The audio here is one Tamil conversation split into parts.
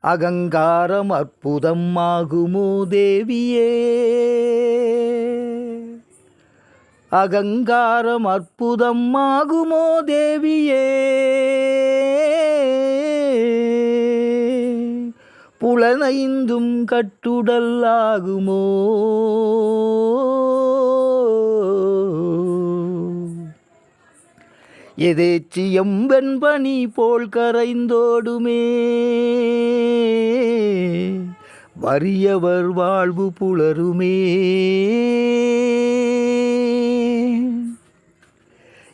அகங்காரம் அற்புதம் ஆகுமோ தேவியே? அகங்காரம் அற்புதம் ஆகுமோ தேவியே? புலனைந்தும் கட்டுடல் ஆகுமோ? எதேச்சியம் வெண்பனி போல் கரைந்தோடுமே. வறியவர் வாழ்வு புலருமே.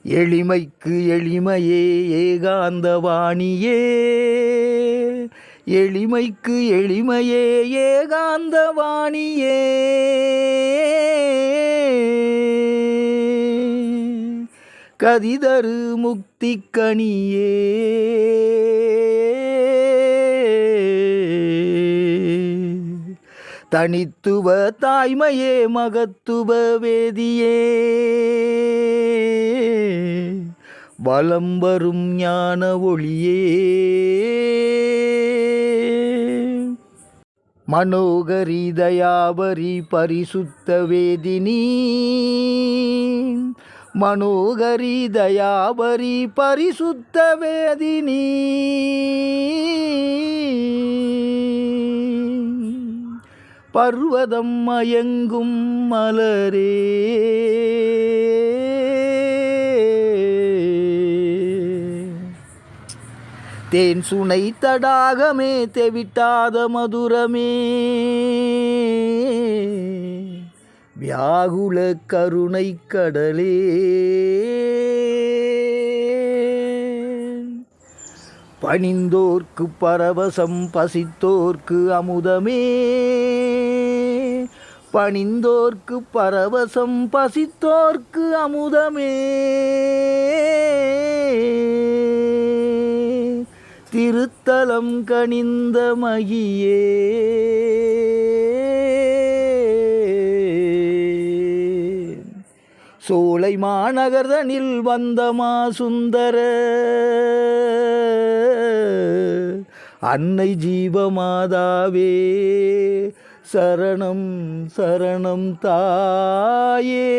எளிமைக்கு எளிமையே ஏகாந்த வாணியே. எளிமைக்கு எளிமையே ஏகாந்த வாணியே. கதிதரு முக்தி முக்திக்கனியே. தனித்துவ தாய்மையே மகத்துவ வேதியே. வலம் வரும் ஞான ஒளியே. மனோகரி தயாபரி பரிசுத்த வேதினி. மனோகரி தயாபரி பரிசுத்த வேதினி. பர்வதம் மயங்கும் மலரே. தேன் சுனை தடாகமே தெவிட்டாத மதுரமே. வியாகுல கருணை கடலே. பணிந்தோர்க்கு பரவசம் பசித்தோர்க்கு அமுதமே. பணிந்தோர்க்கு பரவசம் பசித்தோர்க்கு அமுதமே. திருத்தலம் கனிந்த மகியே. சோலை மாநகர்தனில் வந்தமா சுந்தர அன்னை ஜீவமாதாவே சரணம் சரணம் தாயே.